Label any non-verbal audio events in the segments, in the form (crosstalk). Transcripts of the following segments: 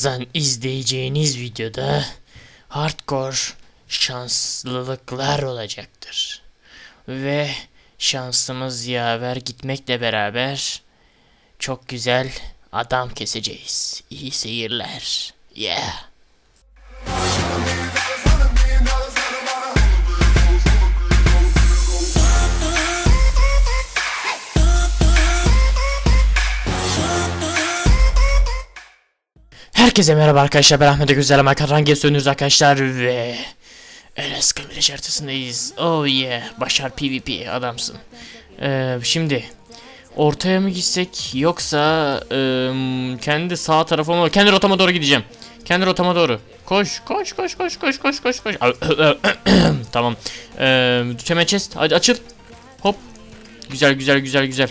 Birazdan izleyeceğiniz videoda hardcore şanslılıklar olacaktır. Ve şansımız yaver gitmekle beraber çok güzel adam keseceğiz. İyi seyirler. Yeah. Herkese merhaba arkadaşlar ben Ahmet Güzel Makaran Gesönüz arkadaşlar ve Enes Kıvırcık haritasındayız. Oh yeah başar PvP adamsın. Ee, şimdi ortaya mı gitsek yoksa ım, kendi sağ tarafa mı kendi rotama doğru gideceğim. Kendi rotama doğru. Koş koş koş koş koş koş koş koş. (coughs) tamam. Ee, hemen chest hadi açıl. Hop. Güzel güzel güzel güzel.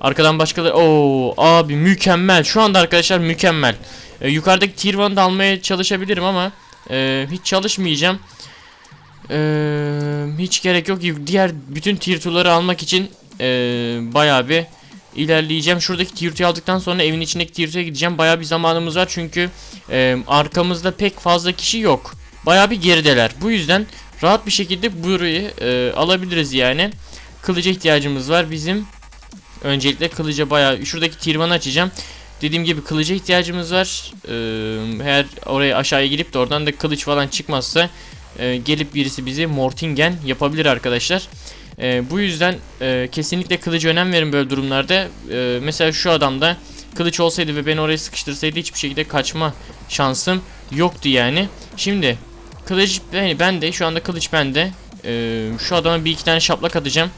Arkadan başkaları. Oo abi mükemmel. Şu anda arkadaşlar mükemmel. Ee, yukarıdaki tier 1'ı da almaya çalışabilirim ama e, hiç çalışmayacağım. Ee, hiç gerek yok. Diğer bütün tier 2'ları almak için e, bayağı bir ilerleyeceğim. Şuradaki tier 2'yi aldıktan sonra evin içindeki tier 2'ye gideceğim. Bayağı bir zamanımız var çünkü e, arkamızda pek fazla kişi yok. Bayağı bir gerideler. Bu yüzden rahat bir şekilde burayı e, alabiliriz yani. Kılıca ihtiyacımız var bizim. Öncelikle kılıca bayağı şuradaki 1'ı açacağım. Dediğim gibi kılıca ihtiyacımız var. Ee, eğer oraya aşağıya girip de oradan da kılıç falan çıkmazsa e, gelip birisi bizi Mortingen yapabilir arkadaşlar. E, bu yüzden e, kesinlikle kılıcı önem verin böyle durumlarda. E, mesela şu adamda kılıç olsaydı ve beni oraya sıkıştırsaydı hiçbir şekilde kaçma şansım yoktu yani. Şimdi kılıç ben, ben de şu anda kılıç bende. E, şu adama bir iki tane şaplak atacağım.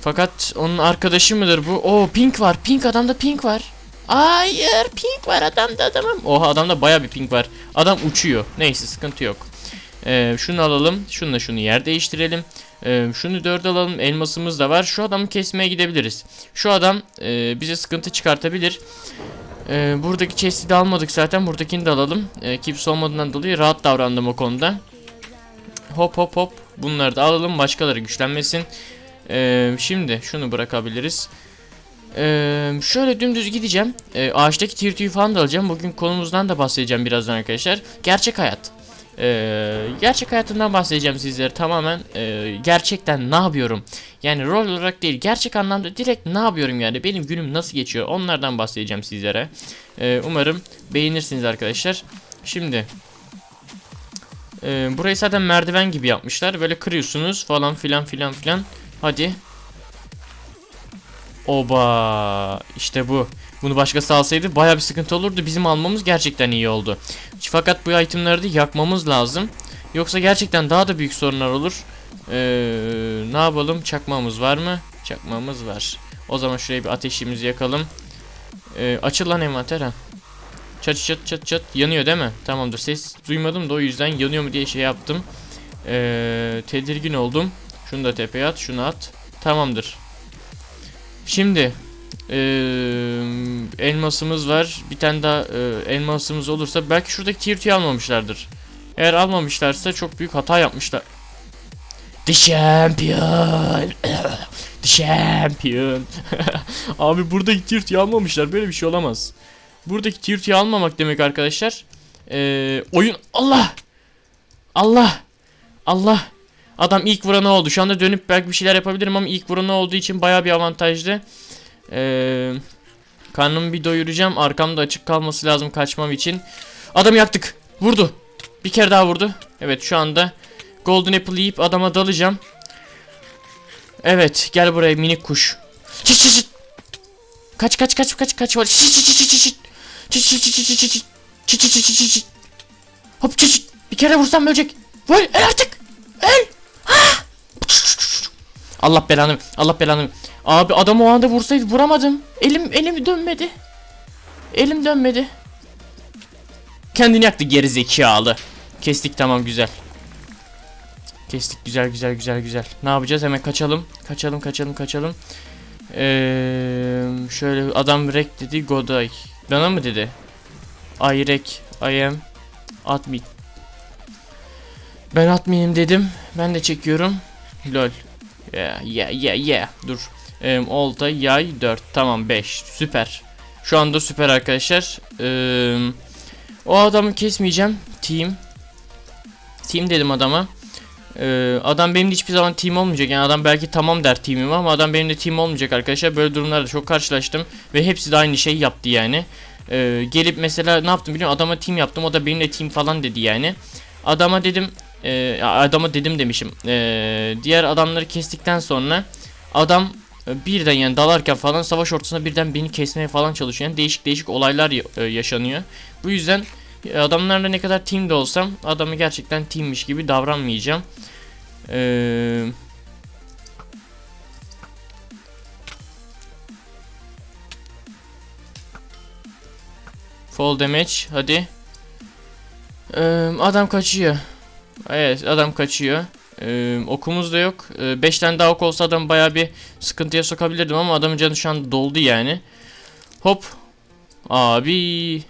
Fakat onun arkadaşı mıdır bu? Oo pink var. Pink adamda pink var. Hayır pink var adamda adamım. Oha adamda baya bir pink var. Adam uçuyor. Neyse sıkıntı yok. Ee, şunu alalım. Şununla şunu yer değiştirelim. Ee, şunu dört alalım. Elmasımız da var. Şu adamı kesmeye gidebiliriz. Şu adam e, bize sıkıntı çıkartabilir. Ee, buradaki chest'i de almadık zaten. Buradakini de alalım. Ee, kimse olmadığından dolayı rahat davrandım o konuda. Hop hop hop. Bunları da alalım. Başkaları güçlenmesin. Ee, şimdi şunu bırakabiliriz. Ee, şöyle dümdüz gideceğim. Ee, ağaçtaki tier tüyü falan da alacağım. Bugün konumuzdan da bahsedeceğim birazdan arkadaşlar. Gerçek hayat. Ee, gerçek hayatından bahsedeceğim sizlere tamamen e, gerçekten ne yapıyorum yani rol olarak değil gerçek anlamda direkt ne yapıyorum yani benim günüm nasıl geçiyor onlardan bahsedeceğim sizlere Ee, umarım beğenirsiniz arkadaşlar şimdi e, burayı zaten merdiven gibi yapmışlar böyle kırıyorsunuz falan filan filan filan hadi Oba işte bu. Bunu başkası alsaydı baya bir sıkıntı olurdu. Bizim almamız gerçekten iyi oldu. Fakat bu itemleri de yakmamız lazım. Yoksa gerçekten daha da büyük sorunlar olur. Ee, ne yapalım? Çakmamız var mı? Çakmamız var. O zaman şuraya bir ateşimizi yakalım. Ee, açıl lan envanter ha. Çat çat çat çat yanıyor değil mi? Tamamdır. Ses duymadım da o yüzden yanıyor mu diye şey yaptım. Ee, tedirgin oldum. Şunu da tepeye at, şunu at. Tamamdır. Şimdi ee, elmasımız var. Bir tane daha e, elmasımız olursa belki şuradaki tier 2'yi almamışlardır. Eğer almamışlarsa çok büyük hata yapmışlar. The champion. (coughs) The champion. (laughs) Abi buradaki tier 2'yi almamışlar. Böyle bir şey olamaz. Buradaki tier 2'yi almamak demek arkadaşlar. Ee, oyun Allah. Allah. Allah. Adam ilk vuranı oldu. Şu anda dönüp belki bir şeyler yapabilirim ama ilk vuranı olduğu için baya bir avantajlı. Ee, karnımı bir doyuracağım. Arkamda açık kalması lazım kaçmam için. Adamı yaktık. Vurdu. Bir kere daha vurdu. Evet şu anda Golden Apple yiyip adama dalacağım. Evet gel buraya minik kuş. Çıt çıt çıt. Kaç kaç kaç kaç kaç. Çıt çıt çıt çıt çıt. Çıt çıt çıt çıt çıt çıt. Çıt çıt çıt çıt çıt. Hop çıt. Bir kere vursam ölecek. Vur el artık. El. Allah belanı Allah belanı. Abi adam o anda vursaydı vuramadım. Elim elim dönmedi. Elim dönmedi. Kendini yaktı geri zekalı. Kestik tamam güzel. Kestik güzel güzel güzel güzel. Ne yapacağız? Hemen kaçalım. Kaçalım kaçalım kaçalım. Ee, şöyle adam rek dedi goday. Bana mı dedi? I rek I am admin. Ben adminim dedim. Ben de çekiyorum. Lol. Yeah yeah yeah yeah. Dur. Ee, olta yay 4. Tamam 5. Süper. Şu anda süper arkadaşlar. Ee, O adamı kesmeyeceğim. Team. Team dedim adama. Ee, adam benim de hiçbir zaman team olmayacak. Yani adam belki tamam der teamim ama adam benim de team olmayacak arkadaşlar. Böyle durumlarda çok karşılaştım. Ve hepsi de aynı şey yaptı yani. Ee, gelip mesela ne yaptım biliyor musun? Adama team yaptım. O da benimle team falan dedi yani. Adama dedim. E, adama dedim demişim. Ee, diğer adamları kestikten sonra adam e, birden yani dalarken falan savaş ortasında birden beni kesmeye falan çalışıyor. Yani değişik değişik olaylar e, yaşanıyor. Bu yüzden e, adamlarla ne kadar team de olsam adamı gerçekten teammiş gibi davranmayacağım. Ee, Fall damage hadi. Ee, adam kaçıyor. Evet adam kaçıyor. Ee, okumuz da yok. 5 tane daha ok olsa adam baya bir sıkıntıya sokabilirdim ama adamın canı şu an doldu yani. Hop. Abi.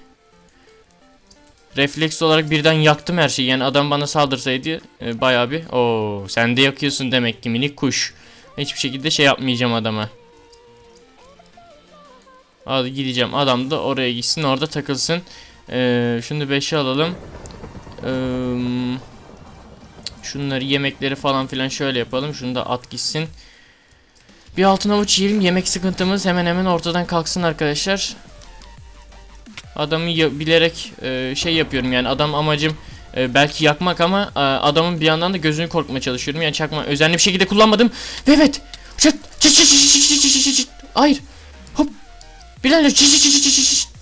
Refleks olarak birden yaktım her şeyi. Yani adam bana saldırsaydı e, bayağı bir. Oo, sen de yakıyorsun demek ki minik kuş. Hiçbir şekilde şey yapmayacağım adama. Hadi gideceğim. Adam da oraya gitsin orada takılsın. Ee, şunu 5'e alalım. Ee, Şunları yemekleri falan filan şöyle yapalım. Şunu da at gitsin. Bir altın avuç yiyelim. Yemek sıkıntımız hemen hemen ortadan kalksın arkadaşlar. Adamı bilerek e, şey yapıyorum yani adam amacım e, belki yakmak ama e, adamın bir yandan da gözünü korkmaya çalışıyorum. Yani çakma özenli bir şekilde kullanmadım. Ve evet. Çıt çıt çıt çıt çıt çıt çıt çıt. Hayır. Hop. Bilal çıt çıt çıt çıt çıt.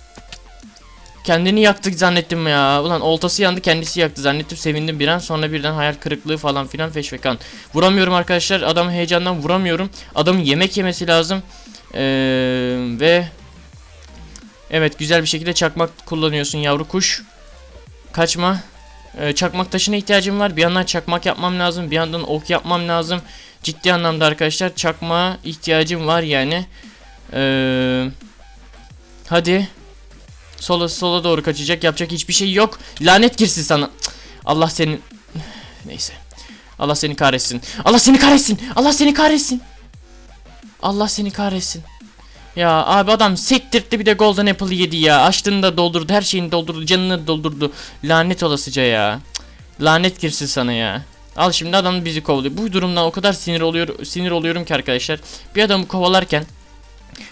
Kendini yaktık zannettim ya. Ulan oltası yandı kendisi yaktı zannettim. Sevindim bir an sonra birden hayal kırıklığı falan filan feşvekan. Vuramıyorum arkadaşlar. Adamı heyecandan vuramıyorum. Adamın yemek yemesi lazım. Ee, ve Evet güzel bir şekilde çakmak kullanıyorsun yavru kuş. Kaçma. Ee, çakmak taşına ihtiyacım var. Bir yandan çakmak yapmam lazım. Bir yandan ok yapmam lazım. Ciddi anlamda arkadaşlar çakmağa ihtiyacım var yani. Ee, hadi. Sola sola doğru kaçacak. Yapacak hiçbir şey yok. Lanet girsin sana. Allah senin neyse. Allah seni kahretsin. Allah seni kahretsin. Allah seni kahretsin. Allah seni kahretsin. Ya abi adam sektirtti bir de Golden Apple'ı yedi ya. Açtığını da doldurdu. Her şeyini doldurdu. Canını doldurdu. Lanet olasıca ya. Lanet girsin sana ya. Al şimdi adam bizi kovalıyor. Bu durumdan o kadar sinir oluyor sinir oluyorum ki arkadaşlar. Bir adamı kovalarken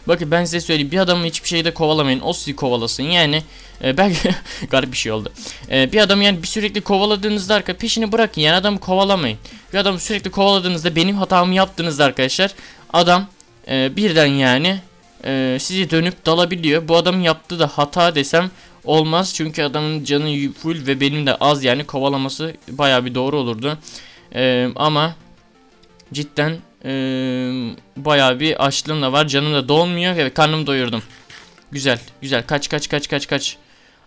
Bakın ben size söyleyeyim bir adamı hiçbir şeyde kovalamayın o sizi kovalasın. Yani e, belki (laughs) garip bir şey oldu. E, bir adamı yani bir sürekli kovaladığınızda arka peşini bırakın yani adamı kovalamayın. Bir adamı sürekli kovaladığınızda benim hatamı yaptığınızda arkadaşlar. Adam e, birden yani e, sizi dönüp dalabiliyor. Bu adamın yaptığı da hata desem olmaz. Çünkü adamın canı full ve benim de az yani kovalaması baya bir doğru olurdu. E, ama cidden ee, bayağı bir açlığım da var. Canım da dolmuyor. Evet karnımı doyurdum. Güzel güzel. Kaç kaç kaç kaç kaç.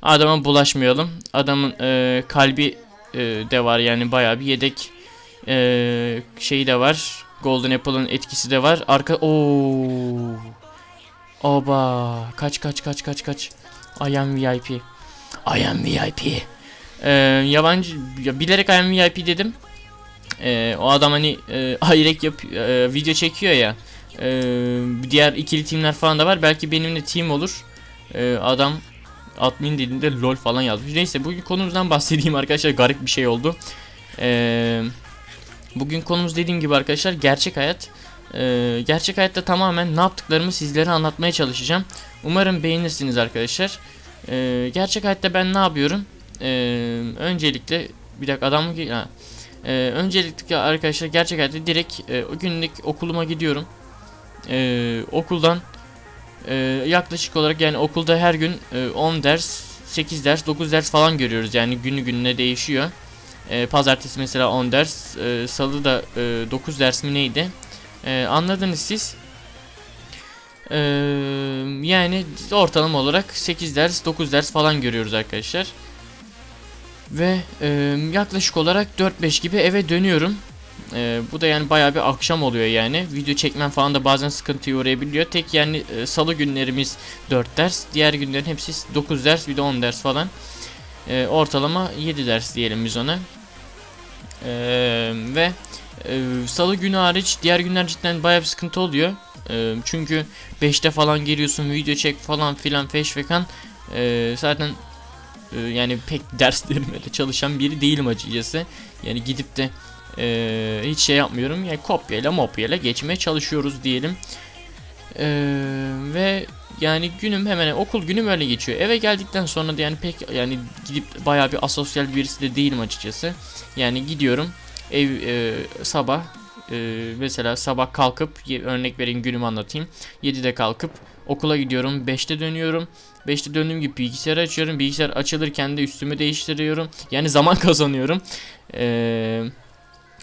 Adama bulaşmayalım. Adamın e, kalbi e, de var yani bayağı bir yedek e, şeyi de var. Golden Apple'ın etkisi de var. Arka Oo. Oba. Kaç kaç kaç kaç kaç. I am VIP. I am VIP. Ee, yabancı ya bilerek I am VIP dedim. Ee, o adam hani e, ayrek yap e, video çekiyor ya. E, diğer ikili timler falan da var. Belki benimle team olur. E, adam admin dediğinde lol falan yazmış. Neyse bugün konumuzdan (laughs) bahsedeyim arkadaşlar. Garip bir şey oldu. E, bugün konumuz dediğim gibi arkadaşlar gerçek hayat. E, gerçek hayatta tamamen ne yaptıklarımı sizlere anlatmaya çalışacağım. Umarım beğenirsiniz arkadaşlar. E, gerçek hayatta ben ne yapıyorum? E, öncelikle bir dakika adam mı? Ha. Ee, öncelikle arkadaşlar gerçek hayatta direkt e, o günlük okuluma gidiyorum. Ee, okuldan e, yaklaşık olarak yani okulda her gün e, 10 ders, 8 ders, 9 ders falan görüyoruz. Yani günü gününe değişiyor. E, pazartesi mesela 10 ders, e, salı da e, 9 ders mi neydi? E, anladınız siz. E, yani ortalama olarak 8 ders, 9 ders falan görüyoruz arkadaşlar. Ve e, yaklaşık olarak 4-5 gibi eve dönüyorum. E, bu da yani bayağı bir akşam oluyor yani. Video çekmem falan da bazen sıkıntıya uğrayabiliyor. Tek yani e, salı günlerimiz 4 ders. Diğer günlerin hepsi 9 ders bir de 10 ders falan. E, ortalama 7 ders diyelim biz ona. E, ve e, salı günü hariç diğer günler cidden bayağı bir sıkıntı oluyor. E, çünkü 5'te falan geliyorsun video çek falan filan feşvekan. E, zaten e, yani pek (laughs) derslerime de çalışan biri değilim açıkçası. Yani gidip de e, hiç şey yapmıyorum. Yani kopyayla mopyayla geçmeye çalışıyoruz diyelim. E, ve yani günüm hemen okul günüm öyle geçiyor. Eve geldikten sonra da yani pek yani gidip bayağı bir asosyal birisi de değilim açıkçası. Yani gidiyorum ev e, sabah e, mesela sabah kalkıp örnek vereyim günümü anlatayım. 7'de kalkıp okula gidiyorum. 5'te dönüyorum. 5'te döndüğüm gibi bilgisayarı açıyorum. Bilgisayar açılırken de üstümü değiştiriyorum. Yani zaman (laughs) kazanıyorum. Eee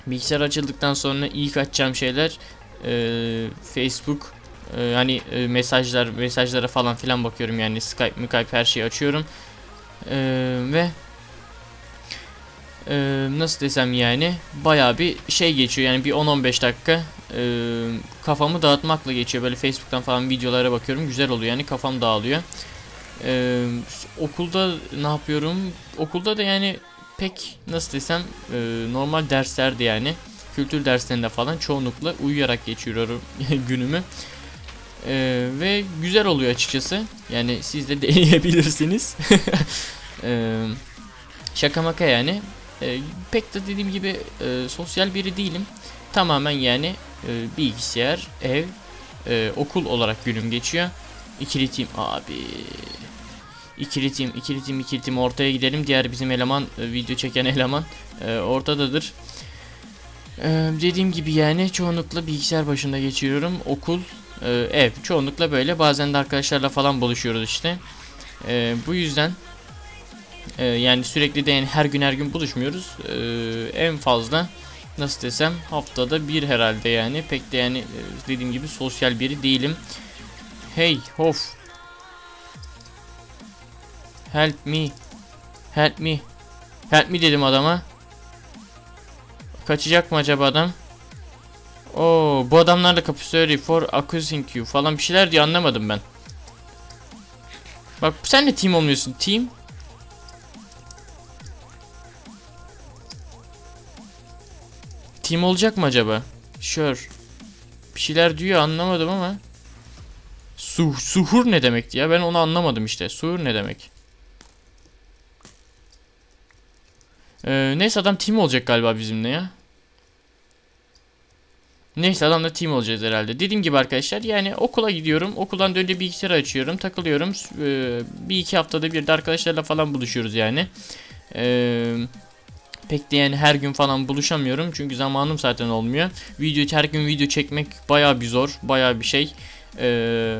bilgisayar açıldıktan sonra ilk açacağım şeyler eee, Facebook eee, hani eee, mesajlar mesajlara falan filan bakıyorum yani Skype Skype her şeyi açıyorum Eee, ve eee, nasıl desem yani bayağı bir şey geçiyor yani bir 10-15 dakika eee, kafamı dağıtmakla geçiyor böyle Facebook'tan falan videolara bakıyorum güzel oluyor yani kafam dağılıyor Eee, okulda ne yapıyorum okulda da yani pek nasıl desem e, normal derslerde yani kültür derslerinde falan çoğunlukla uyuyarak geçiriyorum (laughs) günümü. E, ve güzel oluyor açıkçası. Yani siz de (laughs) deneyebilirsiniz. (laughs) E, şaka maka yani. E, pek de dediğim gibi e, sosyal biri değilim. Tamamen yani e, bilgisayar, ev, e, okul olarak günüm geçiyor. İkili team abi. İkili team, ikili team, ikili team ortaya gidelim. Diğer bizim eleman, e, video çeken (laughs) eleman e, ortadadır. E, dediğim gibi yani çoğunlukla bilgisayar başında geçiriyorum. Okul, e, ev. Çoğunlukla böyle. Bazen de arkadaşlarla falan buluşuyoruz işte. E, bu yüzden e, yani sürekli de yani her gün her gün buluşmuyoruz. E, en fazla nasıl desem haftada bir herhalde yani. Pek de yani e, dediğim gibi sosyal biri değilim. Hey, hof. Help me. Help me. Help me dedim adama. Kaçacak mı acaba adam? Oo, bu adamlar da capacity for accusing you falan bir şeyler diye anlamadım ben. Bak sen de team olmuyorsun. Team. Team olacak mı acaba? Sure. Bir şeyler diyor anlamadım ama. Su suhur ne demekti ya? Ben onu anlamadım işte. Suhur ne demek? Ee, neyse adam team olacak galiba bizimle ya. Neyse adamla team olacağız herhalde. Dediğim gibi arkadaşlar yani okula gidiyorum. Okuldan dönünce bilgisayarı açıyorum. Takılıyorum. Ee, bir iki haftada bir de arkadaşlarla falan buluşuyoruz yani. Ee, pek de yani her gün falan buluşamıyorum. Çünkü zamanım zaten olmuyor. Video her gün video çekmek baya bir zor. Baya bir şey. Ee,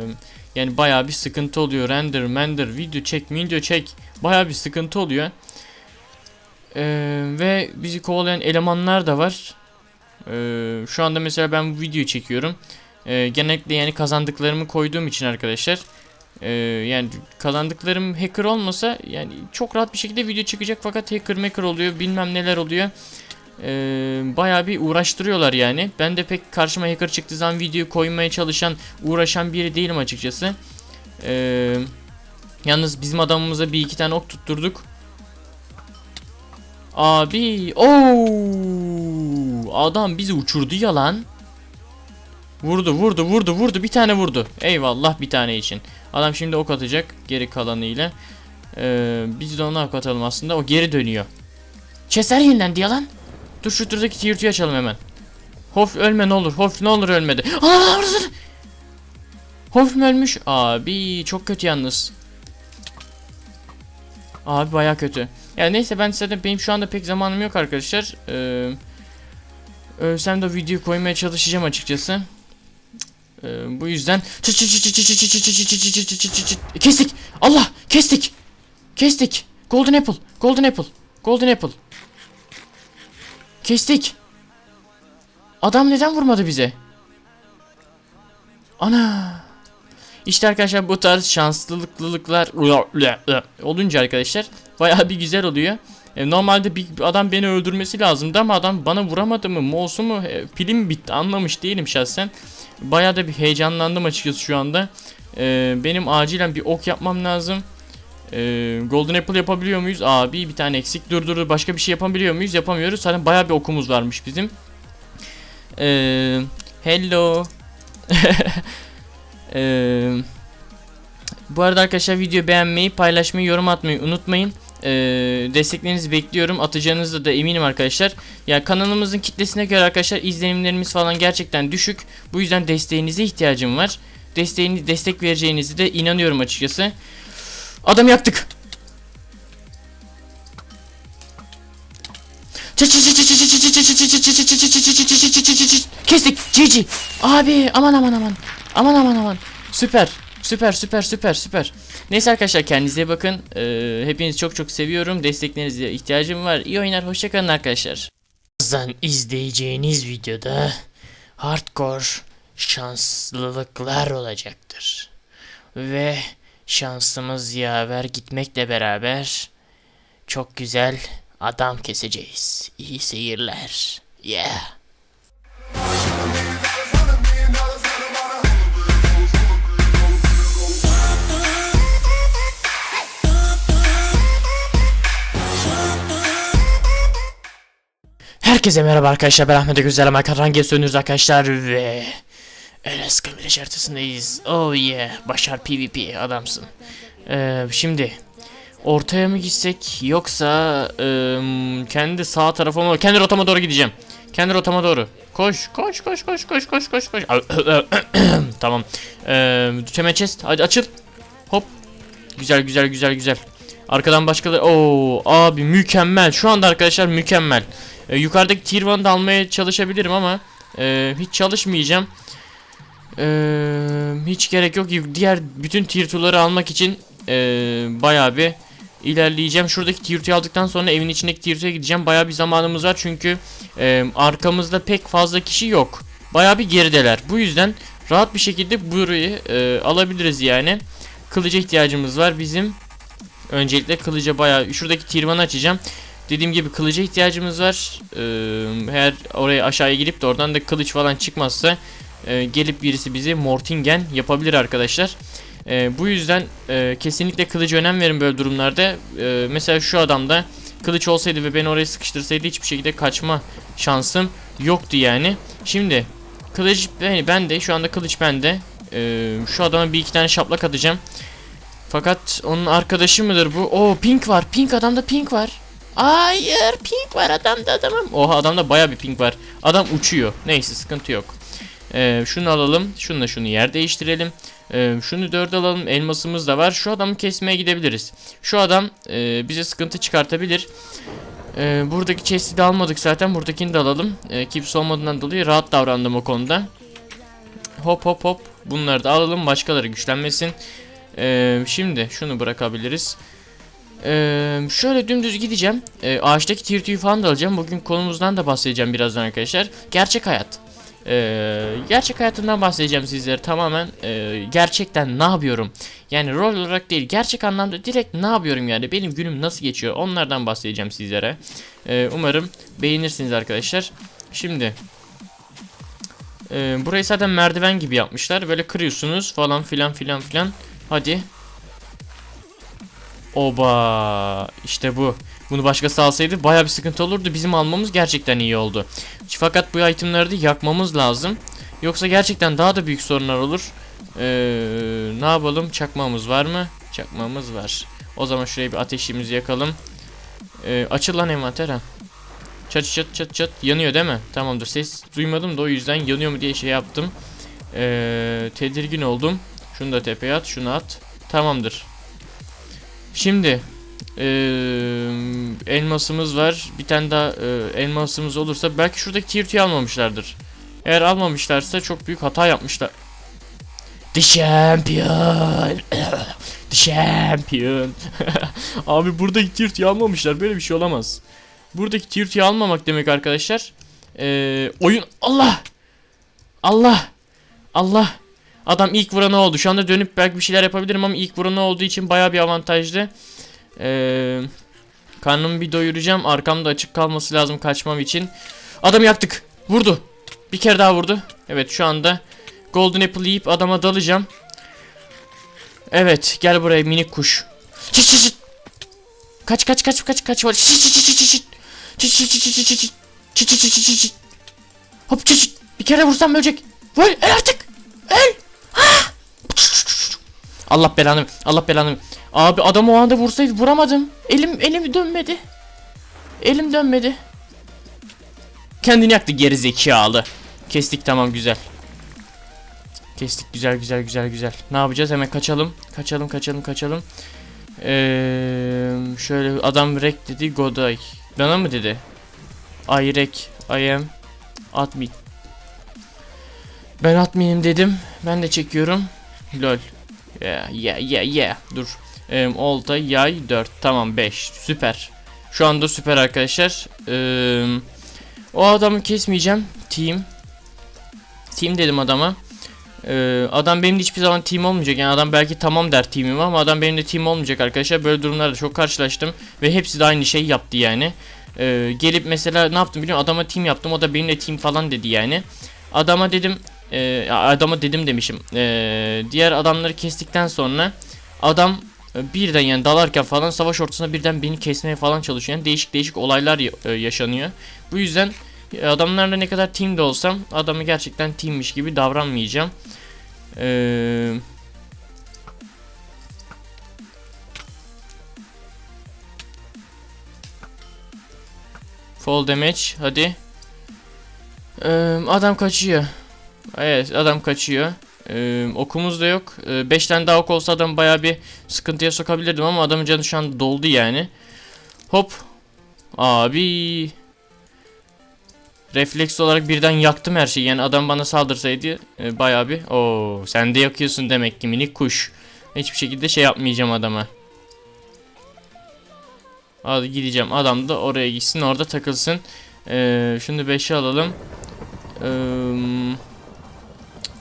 yani baya bir sıkıntı oluyor. Render, render, video çek, video çek. Baya bir sıkıntı oluyor. Ee, ve bizi kovalayan elemanlar da var. Ee, şu anda mesela ben bu videoyu çekiyorum. Ee, genellikle yani kazandıklarımı koyduğum için arkadaşlar. Ee, yani kazandıklarım hacker olmasa yani çok rahat bir şekilde video çıkacak fakat hacker maker oluyor bilmem neler oluyor. Ee, bayağı bir uğraştırıyorlar yani. Ben de pek karşıma hacker çıktığı zaman video koymaya çalışan, uğraşan biri değilim açıkçası. Ee, yalnız bizim adamımıza bir iki tane ok tutturduk. Abi, ooo, adam bizi uçurdu ya lan. Vurdu, vurdu, vurdu, vurdu. Bir tane vurdu. Eyvallah bir tane için. Adam şimdi ok atacak geri kalanıyla. Ee, biz de ona ok atalım aslında. O geri dönüyor. Chester yenilendi ya lan. Dur şu turdaki tiyurtuyu açalım hemen. Hof ölme ne olur. Hof ne olur ölmedi. Aa, orası. Hof mu ölmüş? Abi çok kötü yalnız. Abi baya kötü. Yani neyse ben de benim şu anda pek zamanım yok arkadaşlar. Ee, ölsem de video koymaya çalışacağım açıkçası. Ee, bu yüzden kestik. Allah kestik. Kestik. Golden apple. Golden apple. Golden apple. Kestik. Adam neden vurmadı bize? Ana. İşte arkadaşlar bu tarz şanslılıklar olunca arkadaşlar bayağı bir güzel oluyor. E, normalde bir adam beni öldürmesi lazımdı ama adam bana vuramadı mı, mouse'u mu, e, pilim bitti anlamış değilim şahsen. Bayağı da bir heyecanlandım açıkçası şu anda. E, benim acilen bir ok yapmam lazım. E, Golden Apple yapabiliyor muyuz? Abi bir tane eksik. Dur dur dur başka bir şey yapabiliyor muyuz? Yapamıyoruz. Zaten bayağı bir okumuz varmış bizim. E, hello. Eee (laughs) bu arada arkadaşlar video beğenmeyi, paylaşmayı, yorum atmayı unutmayın. E, desteklerinizi bekliyorum. Atacağınızda da eminim arkadaşlar. Ya kanalımızın kitlesine göre arkadaşlar izlenimlerimiz falan gerçekten düşük. Bu yüzden desteğinize ihtiyacım var. Desteğini destek vereceğinizi de inanıyorum açıkçası. Adam yaktık. Kestik. GG. Abi aman aman aman. Aman aman aman. Süper. Süper süper süper süper. Neyse arkadaşlar kendinize iyi bakın. Ee, hepinizi çok çok seviyorum. Desteklerinize ihtiyacım var. İyi oyunlar. Hoşçakalın arkadaşlar. Birazdan izleyeceğiniz videoda hardcore şanslılıklar olacaktır. Ve şansımız yaver gitmekle beraber çok güzel adam keseceğiz. İyi seyirler. Yeah. Herkese merhaba arkadaşlar ben Ahmet Güzel Amerikan Range sönüyoruz arkadaşlar ve Enes Kamil haritasındayız. Oh yeah Başar PvP adamsın. Ee, şimdi ortaya mı gitsek yoksa ım, kendi sağ tarafa mı kendi rotama doğru gideceğim. Kendi rotama doğru. Koş koş koş koş koş koş koş koş. (coughs) tamam. Ee, hemen chest hadi açıl. Hop. Güzel güzel güzel güzel. Arkadan başkaları. Oo abi mükemmel. Şu anda arkadaşlar mükemmel. Ee, yukarıdaki tier 1'ı da almaya çalışabilirim ama e, hiç çalışmayacağım. Ee, hiç gerek yok. Diğer bütün tier 2'ları almak için e, bayağı bir ilerleyeceğim. Şuradaki tier 2'yi aldıktan sonra evin içindeki tier 2'ye gideceğim. Bayağı bir zamanımız var çünkü e, arkamızda pek fazla kişi yok. Bayağı bir gerideler. Bu yüzden rahat bir şekilde burayı e, alabiliriz yani. Kılıca ihtiyacımız var bizim. Öncelikle kılıca bayağı şuradaki 1'ı açacağım. Dediğim gibi kılıca ihtiyacımız var. Ee, eğer oraya aşağıya girip de oradan da kılıç falan çıkmazsa e, gelip birisi bizi Mortingen yapabilir arkadaşlar. E, bu yüzden e, kesinlikle kılıcı önem verin böyle durumlarda. E, mesela şu adamda kılıç olsaydı ve beni oraya sıkıştırsaydı hiçbir şekilde kaçma şansım yoktu yani. Şimdi kılıç ben, ben de şu anda kılıç bende. E, şu adama bir iki tane şaplak atacağım. Fakat onun arkadaşı mıdır bu? Oo pink var. Pink adamda pink var. Hayır pink var adamda adamım. Oha adamda baya bir pink var. Adam uçuyor. Neyse sıkıntı yok. Ee, şunu alalım. Şununla şunu yer değiştirelim. Ee, şunu dört alalım. Elmasımız da var. Şu adamı kesmeye gidebiliriz. Şu adam e, bize sıkıntı çıkartabilir. Ee, buradaki chest'i de almadık zaten. Buradakini de alalım. Ee, kimse olmadığından dolayı rahat davrandım o konuda. Hop hop hop. Bunları da alalım. Başkaları güçlenmesin. Ee, şimdi şunu bırakabiliriz. Ee, şöyle dümdüz gideceğim. Ee, ağaçtaki tier 2'yi falan da alacağım. Bugün konumuzdan da bahsedeceğim birazdan arkadaşlar. Gerçek hayat. Ee, gerçek hayatından bahsedeceğim sizlere tamamen. E, gerçekten ne yapıyorum? Yani rol olarak değil gerçek anlamda direkt ne yapıyorum yani? Benim günüm nasıl geçiyor? Onlardan bahsedeceğim sizlere. Ee, umarım beğenirsiniz arkadaşlar. Şimdi e, burayı zaten merdiven gibi yapmışlar. Böyle kırıyorsunuz falan filan filan filan. Hadi Oba işte bu. Bunu başkası alsaydı baya bir sıkıntı olurdu. Bizim almamız gerçekten iyi oldu. Fakat bu itemleri de yakmamız lazım. Yoksa gerçekten daha da büyük sorunlar olur. Ee, ne yapalım? Çakmamız var mı? Çakmamız var. O zaman şuraya bir ateşimizi yakalım. Ee, açıl lan envanter ha. Çat çat çat çat yanıyor değil mi? Tamamdır. Ses duymadım da o yüzden yanıyor mu diye şey yaptım. Ee, tedirgin oldum. Şunu da tepeye at, şunu at. Tamamdır. Şimdi eee, elmasımız var. Bir tane daha eee, elmasımız olursa belki şuradaki tier 2'yi almamışlardır. Eğer almamışlarsa çok büyük hata yapmışlar. The champion. (coughs) The champion. (laughs) Abi buradaki tier 2'yi almamışlar. Böyle bir şey olamaz. Buradaki tier 2'yi almamak demek arkadaşlar. Eee, oyun Allah. Allah. Allah. Adam ilk vuranı oldu. Şu anda dönüp belki bir şeyler yapabilirim ama ilk vuranı olduğu için baya bir avantajlı. Ee, karnımı bir doyuracağım. Arkamda açık kalması lazım kaçmam için. Adamı yaktık. Vurdu. Bir kere daha vurdu. Evet şu anda Golden Apple yiyip adama dalacağım. Evet gel buraya minik kuş. Çıt çıt. Kaç kaç kaç kaç kaç. Çıt çıt çıt çıt çıt çıt. Çıt çıt çıt çıt çıt çıt. Hop çıt. Bir kere vursam ölecek. Vur el artık. El. Allah belanı Allah belanı Abi adam o anda vursaydı vuramadım. Elim elim dönmedi. Elim dönmedi. Kendini yaktı geri zekalı. Kestik tamam güzel. Kestik güzel güzel güzel güzel. Ne yapacağız? Hemen kaçalım. Kaçalım kaçalım kaçalım. Ee, şöyle adam rek dedi Goday. Bana mı dedi? I rek. I am admin. Ben adminim dedim. Ben de çekiyorum. Lol. Yeah yeah yeah yeah. Dur. Ee, olta yay 4. Tamam 5. Süper. Şu anda süper arkadaşlar. Ee, o adamı kesmeyeceğim. Team. Team dedim adama. Ee, adam benim de hiçbir zaman team olmayacak. Yani adam belki tamam der teamim ama adam benim de team olmayacak arkadaşlar. Böyle durumlarda çok karşılaştım. Ve hepsi de aynı şey yaptı yani. Ee, gelip mesela ne yaptım biliyor musun? Adama team yaptım. O da benimle team falan dedi yani. Adama dedim. E, adama dedim demişim. Ee, diğer adamları kestikten sonra adam e, birden yani dalarken falan savaş ortasında birden beni kesmeye falan çalışıyor. Yani değişik değişik olaylar e, yaşanıyor. Bu yüzden e, adamlarla ne kadar team de olsam adamı gerçekten teammiş gibi davranmayacağım. Ee, Fall damage hadi. Ee, adam kaçıyor. Evet adam kaçıyor. Ee, okumuz da yok. 5 tane daha ok olsa adam baya bir sıkıntıya sokabilirdim ama adamın canı şu an doldu yani. Hop. Abi. Refleks olarak birden yaktım her şeyi. Yani adam bana saldırsaydı e, bayağı bir. Oo, sen de yakıyorsun demek ki minik kuş. Hiçbir şekilde şey yapmayacağım adama. Hadi gideceğim. Adam da oraya gitsin orada takılsın. Ee, şunu 5'e alalım. Ee,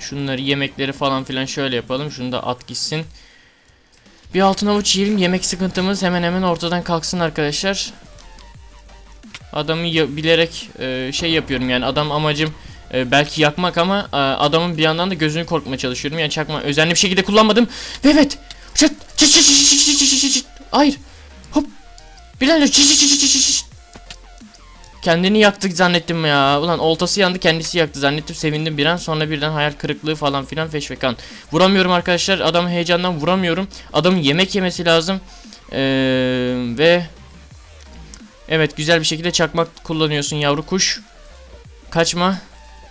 Şunları yemekleri falan filan şöyle yapalım. Şunu da at gitsin. Bir altın avuç yiyelim. Yemek sıkıntımız hemen hemen ortadan kalksın arkadaşlar. Adamı bilerek e, şey yapıyorum yani adam amacım e, belki yakmak ama e, adamın bir yandan da gözünü korkmaya çalışıyorum. Yani çakma özenli bir şekilde kullanmadım. Ve evet. Çıt çıt çıt çıt çıt çıt çıt çıt. Hayır. Hop. Bilal'le çıt çıt çıt çıt çıt. Kendini yaktık zannettim ya. Ulan oltası yandı kendisi yaktı zannettim sevindim bir an sonra birden hayal kırıklığı falan filan feşvekan. Vuramıyorum arkadaşlar adamı heyecandan vuramıyorum. Adamın yemek yemesi lazım. Ee, ve Evet güzel bir şekilde çakmak kullanıyorsun yavru kuş. Kaçma.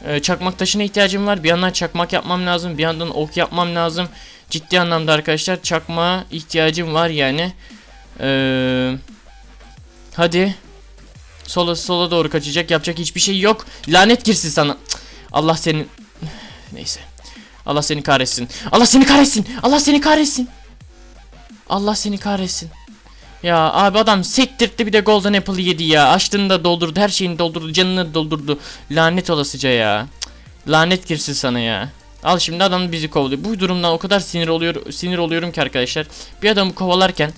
Ee, çakmak taşına ihtiyacım var. Bir yandan çakmak yapmam lazım. Bir yandan ok yapmam lazım. Ciddi anlamda arkadaşlar çakmağa ihtiyacım var yani. Ee, hadi. Sola sola doğru kaçacak. Yapacak hiçbir şey yok. Lanet girsin sana. Allah senin... Neyse. Allah seni kahretsin. Allah seni kahretsin. Allah seni kahretsin. Allah seni kahretsin. Ya abi adam sektirtti bir de Golden Apple'ı yedi ya. Açtığını da doldurdu, her şeyini doldurdu, canını doldurdu. Lanet olasıca ya. Lanet girsin sana ya. Al şimdi adam bizi kovalıyor. Bu durumdan o kadar sinir oluyor, sinir oluyorum ki arkadaşlar. Bir adamı kovalarken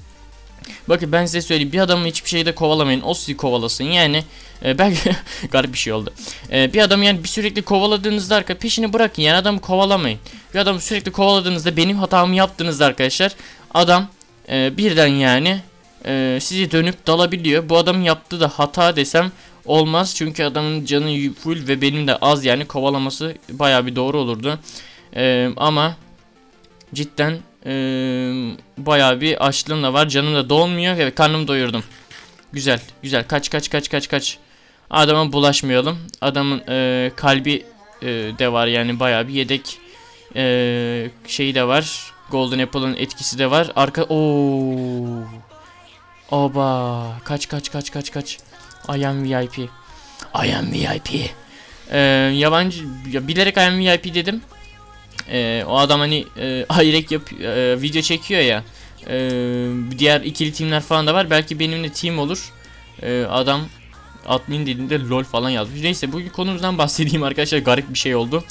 Bakın ben size söyleyeyim bir adamı hiçbir şeyde kovalamayın o sizi kovalasın. Yani e, belki (laughs) garip bir şey oldu. E, bir adamı yani bir sürekli kovaladığınızda arka peşini bırakın yani adamı kovalamayın. Bir adamı sürekli kovaladığınızda benim hatamı yaptığınızda arkadaşlar. Adam e, birden yani e, sizi dönüp dalabiliyor. Bu adamın yaptığı da hata desem olmaz. Çünkü adamın canı full ve benim de az yani kovalaması baya bir doğru olurdu. E, ama cidden ee, bayağı bir açlığım da var. Canım da dolmuyor. Evet karnımı doyurdum. Güzel güzel. Kaç kaç kaç kaç kaç. Adama bulaşmayalım. Adamın e, kalbi e, de var yani bayağı bir yedek e, şeyi de var. Golden Apple'ın etkisi de var. Arka Oo. Oba. Kaç kaç kaç kaç kaç. I am VIP. I am VIP. Ee, yabancı ya bilerek I am VIP dedim. Ee, o adam hani e, ayrek yap e, video çekiyor ya. E, diğer ikili teamler falan da var. Belki benimle team olur. E, adam admin dediğinde lol falan yazmış. Neyse bugün konumuzdan (laughs) bahsedeyim arkadaşlar. Garip bir şey oldu.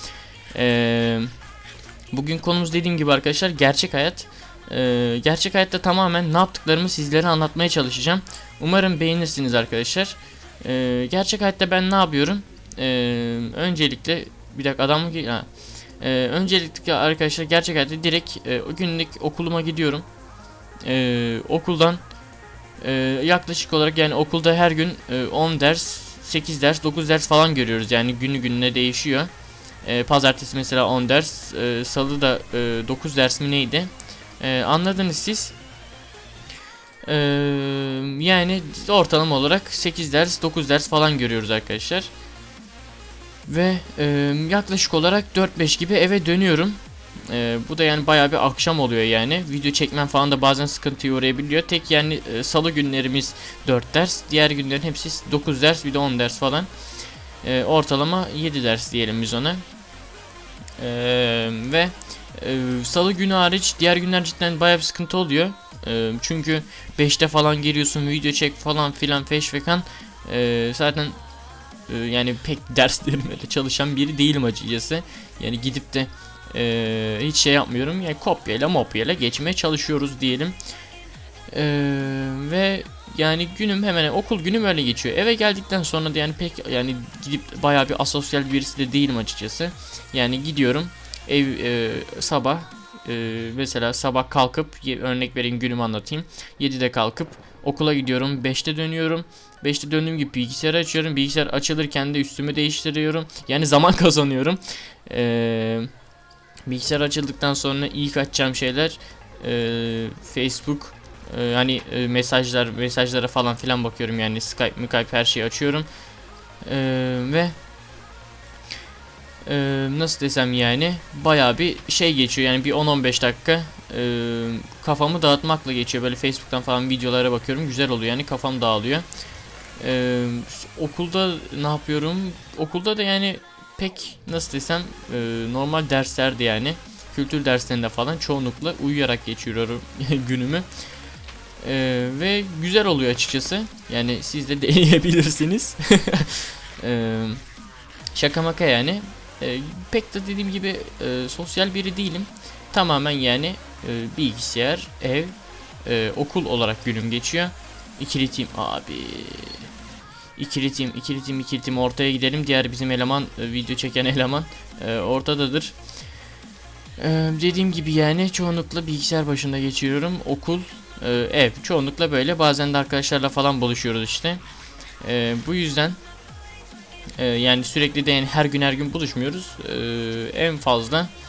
E, bugün konumuz dediğim gibi arkadaşlar gerçek hayat. E, gerçek hayatta tamamen ne yaptıklarımı sizlere anlatmaya çalışacağım. Umarım beğenirsiniz arkadaşlar. E, gerçek hayatta ben ne yapıyorum? E, öncelikle bir dakika adam mı? Ha. Ee, öncelikle arkadaşlar gerçek hayatta direkt e, o günlük okuluma gidiyorum. Ee, okuldan e, yaklaşık olarak yani okulda her gün e, 10 ders, 8 ders, 9 ders falan görüyoruz. Yani günü gününe değişiyor. E, pazartesi mesela 10 ders, e, salı da e, 9 ders mi neydi? E, anladınız siz. Ee, yani ortalama olarak 8 ders 9 ders falan görüyoruz arkadaşlar. Ve e, yaklaşık olarak 4-5 gibi eve dönüyorum. E, bu da yani bayağı bir akşam oluyor yani. Video çekmem falan da bazen sıkıntıya uğrayabiliyor. Tek yani e, salı günlerimiz 4 ders. Diğer günlerin hepsi 9 ders bir de 10 ders falan. E, ortalama 7 ders diyelim biz ona. E, ve e, salı günü hariç diğer günler cidden bayağı bir sıkıntı oluyor. E, çünkü 5'te falan geliyorsun video çek falan filan feşvekan. E, zaten e, yani pek derslerime (laughs) de çalışan biri değilim açıkçası. Yani gidip de e, hiç şey yapmıyorum. Yani kopyayla mopyayla geçmeye çalışıyoruz diyelim. E, ve yani günüm hemen okul günüm öyle geçiyor. Eve geldikten sonra da yani pek yani gidip bayağı bir asosyal birisi de değilim açıkçası. Yani gidiyorum ev e, sabah e, mesela sabah kalkıp örnek vereyim günümü anlatayım. 7'de kalkıp okula gidiyorum. 5'te dönüyorum. 5'te döndüğüm gibi bilgisayarı açıyorum. Bilgisayar açılırken de üstümü değiştiriyorum. Yani zaman (laughs) kazanıyorum. Eee bilgisayar açıldıktan sonra ilk açacağım şeyler eee, Facebook eee, hani eee, mesajlar mesajlara falan filan bakıyorum. Yani Skype Skype her şeyi açıyorum. Eee, ve eee, nasıl desem yani bayağı bir şey geçiyor. Yani bir 10-15 dakika eee, kafamı dağıtmakla geçiyor. Böyle Facebook'tan falan videolara bakıyorum. Güzel oluyor. Yani kafam dağılıyor Eee, okulda ne yapıyorum okulda da yani pek nasıl desem e, normal derslerde yani kültür derslerinde falan çoğunlukla uyuyarak geçiriyorum (laughs) günümü. E, ve güzel oluyor açıkçası. Yani siz de (laughs) deneyebilirsiniz. (laughs) e, şaka maka yani. E, pek de dediğim gibi e, sosyal biri değilim. Tamamen yani e, bilgisayar, ev, e, okul olarak günüm geçiyor. İkili team abi. İkili team, ikili team, ikili team ortaya gidelim. Diğer bizim eleman, e, video çeken (laughs) eleman e, ortadadır. E, dediğim gibi yani çoğunlukla bilgisayar başında geçiriyorum. Okul, ev. Çoğunlukla böyle. Bazen de arkadaşlarla falan buluşuyoruz işte. Bu yüzden yani sürekli de yani her gün her gün buluşmuyoruz. En fazla